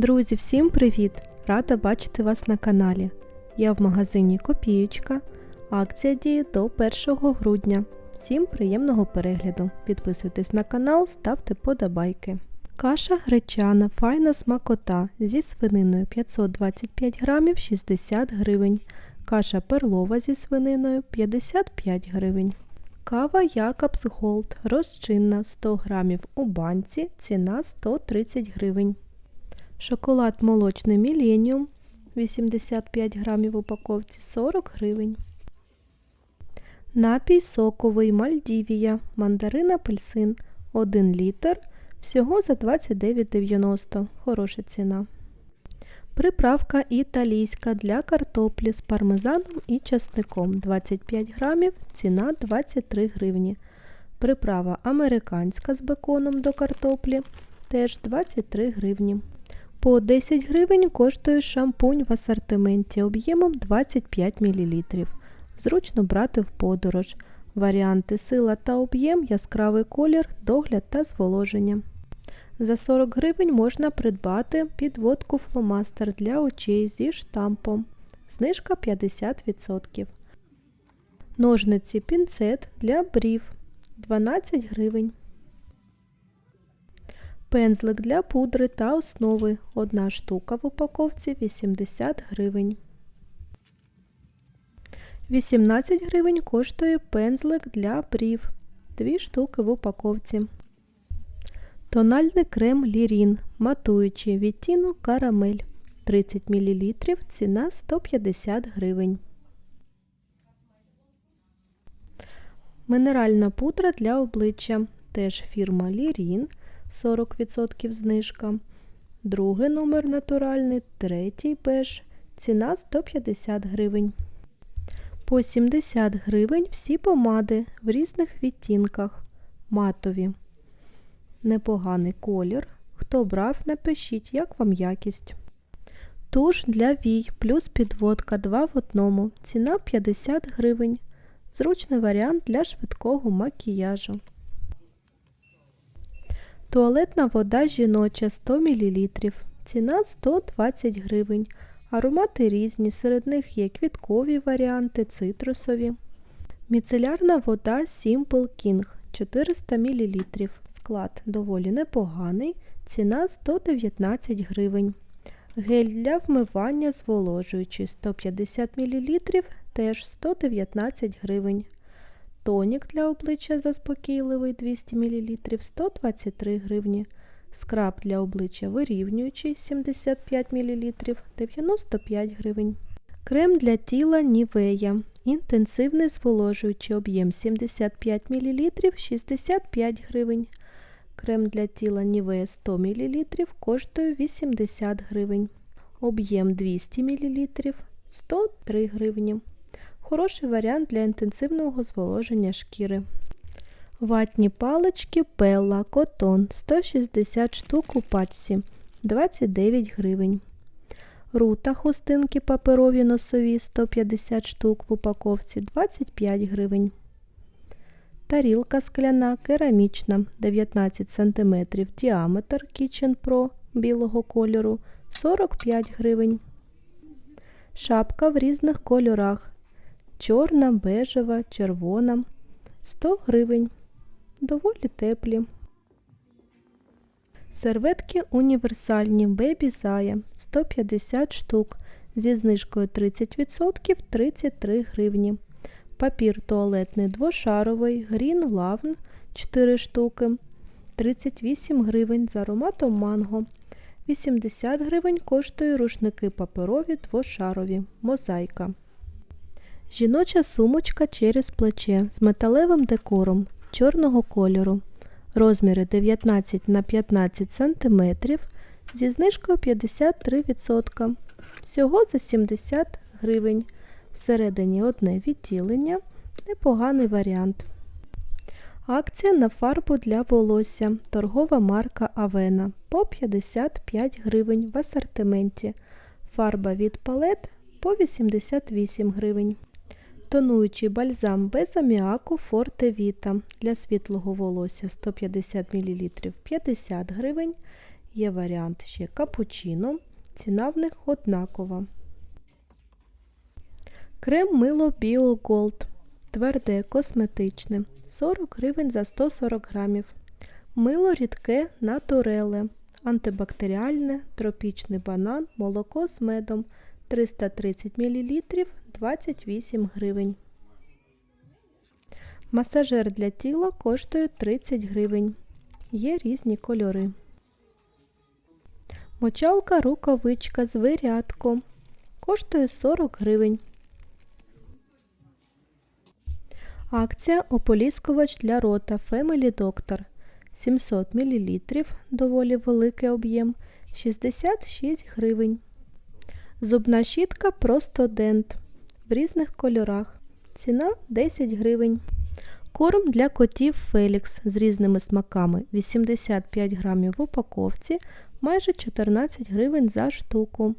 Друзі, всім привіт! Рада бачити вас на каналі. Я в магазині Копієчка. Акція діє до 1 грудня. Всім приємного перегляду. Підписуйтесь на канал, ставте подобайки. Каша гречана, файна смакота зі свининою 525 грамів 60 гривень. Каша перлова зі свининою 55 гривень. Кава Якобс Голд розчинна 100 грамів у банці, ціна 130 гривень. Шоколад молочний Міленіум 85 грамів в упаковці 40 гривень. Напій соковий Мальдівія, мандарин апельсин 1 літр, всього за 29,90. Хороша ціна. Приправка італійська для картоплі з пармезаном і часником 25 грамів, ціна 23 гривні. Приправа американська з беконом до картоплі теж 23 гривні. По 10 гривень коштує шампунь в асортименті об'ємом 25 мл. Зручно брати в подорож. Варіанти сила та об'єм, яскравий колір, догляд та зволоження. За 40 гривень можна придбати підводку фломастер для очей зі штампом. Знижка 50%. Ножниці пінцет для брів 12 гривень. Пензлик для пудри та основи. Одна штука в упаковці 80 гривень. 18 гривень коштує пензлик для брів. Дві штуки в упаковці. Тональний крем Лірін, матуючий відтінок карамель 30 мл, ціна 150 гривень. Минеральна пудра для обличчя. Теж фірма Лірін 40% знижка. Другий номер натуральний, третій беж. Ціна 150 гривень. По 70 гривень всі помади в різних відтінках. Матові. Непоганий колір. Хто брав, напишіть, як вам якість. Туш для вій плюс підводка 2 в одному. Ціна 50 гривень. Зручний варіант для швидкого макіяжу. Туалетна вода жіноча 100 мл. Ціна 120 гривень. Аромати різні, серед них є квіткові варіанти, цитрусові. Міцелярна вода Simple King 400 мл. Склад доволі непоганий, ціна 119 гривень. Гель для вмивання зволожуючий 150 мл, теж 119 гривень. Тонік для обличчя заспокійливий 200 мл 123 гривні. Скраб для обличчя вирівнюючий 75 мл 95 гривень. Крем для тіла Нівея. Інтенсивний зволожуючий об'єм 75 мл 65 гривень. Крем для тіла Нівея 100 мл коштує 80 гривень. Об'єм 200 мл 103 гривні. Хороший варіант для інтенсивного зволоження шкіри. Ватні палички Пелла Котон 160 штук у пачці 29 гривень. Рута хустинки паперові носові 150 штук в упаковці 25 гривень. Тарілка скляна керамічна 19 см діаметр Kitchen Pro білого кольору 45 гривень. Шапка в різних кольорах. Чорна, бежева, червона 100 гривень. Доволі теплі. Серветки універсальні Baby Зая 150 штук зі знижкою 30% 33 гривні. Папір туалетний двошаровий Green Lavn 4 штуки 38 гривень з ароматом манго. 80 гривень коштує рушники паперові двошарові. Мозаїка. Жіноча сумочка через плече з металевим декором чорного кольору. Розміри 19 на 15 см зі знижкою 53%. Всього за 70 гривень. Всередині одне відділення. Непоганий варіант. Акція на фарбу для волосся. Торгова марка Авена по 55 гривень в асортименті. Фарба від палет по 88 гривень. Тонуючий бальзам без аміаку Forte Vita для світлого волосся 150 мл 50 гривень Є варіант ще капучино. Ціна в них однакова. Крем мило Біоголд. Тверде, косметичне. 40 гривень за 140 грамів. Мило рідке натуреле. Антибактеріальне, тропічний банан, молоко з медом 330 мл 28 гривень. Масажер для тіла коштує 30 гривень. Є різні кольори. Мочалка рукавичка з вирядком коштує 40 гривень. Акція ополіскувач для рота Family Doctor 700 мл, доволі великий об'єм 66 гривень. Зубна щітка просто дент в різних кольорах. Ціна 10 гривень. Корм для котів Фелікс з різними смаками 85 грамів в упаковці, майже 14 гривень за штуку.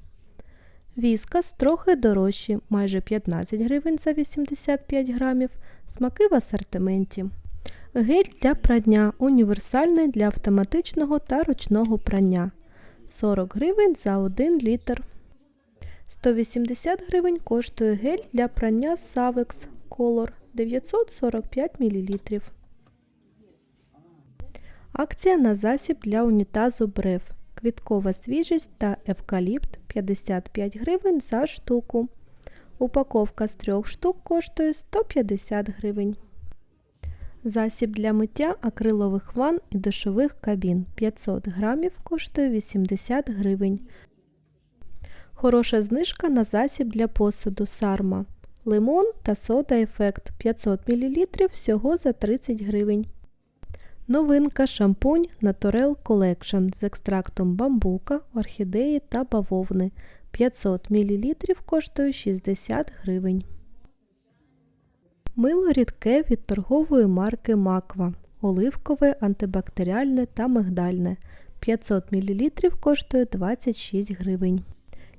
Віскас трохи дорожчі, майже 15 гривень за 85 грамів. Смаки в асортименті. Гель для прання універсальний для автоматичного та ручного прання 40 гривень за 1 літр. 180 гривень коштує гель для прання Savex Color 945 мл. Акція на засіб для унітазу Брев. Квіткова свіжість та евкаліпт 55 гривень за штуку. Упаковка з трьох штук коштує 150 гривень. Засіб для миття акрилових ванн і душових кабін 500 грамів коштує 80 гривень. Хороша знижка на засіб для посуду Сарма. Лимон та сода ефект 500 мл всього за 30 гривень. Новинка шампунь Naturel Collection з екстрактом бамбука, орхідеї та бавовни 500 мл коштує 60 гривень. Мило рідке від торгової марки Маква. Оливкове, антибактеріальне та мигдальне. 500 мл коштує 26 гривень.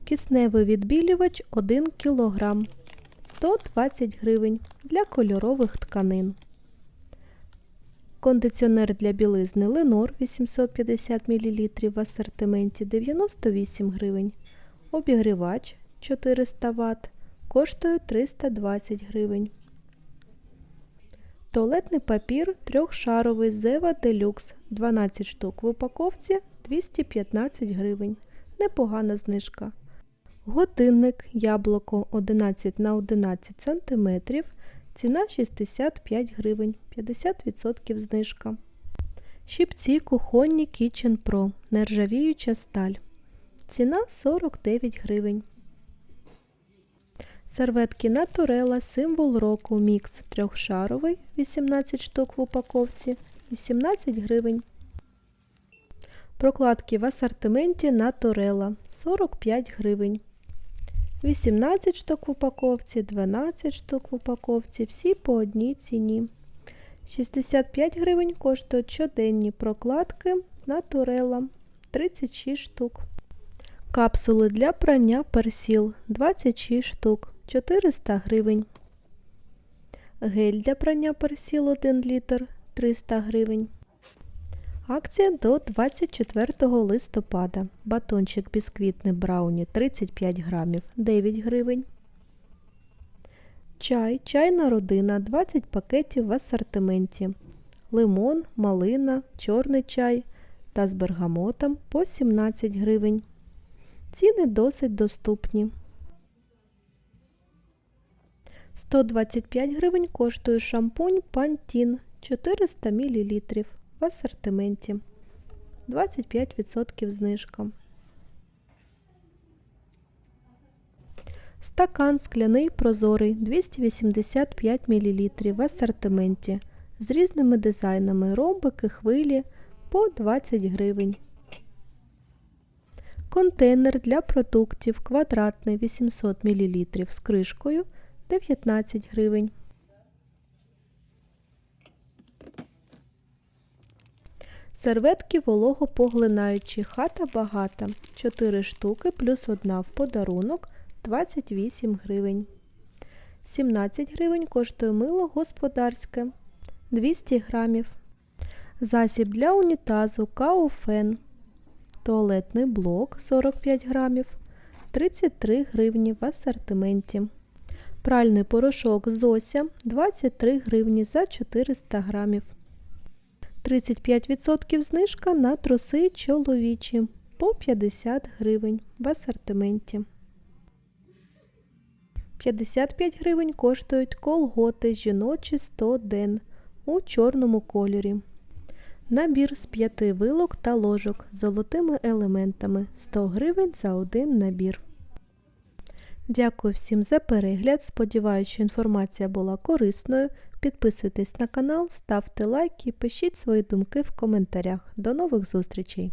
Кисневий відбілювач 1 кг 120 гривень для кольорових тканин. Кондиціонер для білизни Ленор 850 мл в асортименті 98 гривень. Обігрівач 400 Вт коштує 320 гривень. Туалетний папір трьохшаровий Зева Deluxe 12 штук в упаковці 215 гривень. Непогана знижка. Годинник яблуко 11 на 11 см. Ціна 65 гривень, 50% знижка. Щипці кухонні Kitchen Pro. Нержавіюча сталь. Ціна 49 гривень. Серветки Naturella символ року мікс трьохшаровий 18 штук в упаковці 18 гривень. Прокладки в асортименті Naturella 45 гривень. 18 штук в упаковці, 12 штук в упаковці, всі по одній ціні. 65 гривень коштують щоденні прокладки Naturella 36 штук. Капсули для прання персіл 26 штук 400 гривень. Гель для прання персіл 1 літр 300 гривень. Акція до 24 листопада. Батончик бісквітний брауні 35 грамів 9 гривень. Чай, чайна родина 20 пакетів в асортименті. Лимон, малина, чорний чай та з бергамотом по 17 гривень. Ціни досить доступні. 125 гривень коштує шампунь Pantene 400 мл в асортименті. 25% знижка. Стакан скляний прозорий 285 мл в асортименті з різними дизайнами ромбики, хвилі по 20 гривень. Контейнер для продуктів квадратний 800 мл з кришкою 19 гривень. Серветки вологопоглинаючі хата багата 4 штуки плюс 1 в подарунок 28 гривень. 17 гривень коштує мило господарське 200 грамів. Засіб для унітазу Кауфен Туалетний блок 45 грамів, 33 гривні в асортименті. Пральний порошок Зося 23 гривні за 400 грамів. 35% знижка на труси чоловічі по 50 гривень в асортименті. 55 гривень коштують колготи жіночі 100 ден у чорному кольорі. Набір з 5 вилок та ложок з золотими елементами 100 гривень за один набір. Дякую всім за перегляд. Сподіваюся, що інформація була корисною. Підписуйтесь на канал, ставте лайки, пишіть свої думки в коментарях. До нових зустрічей!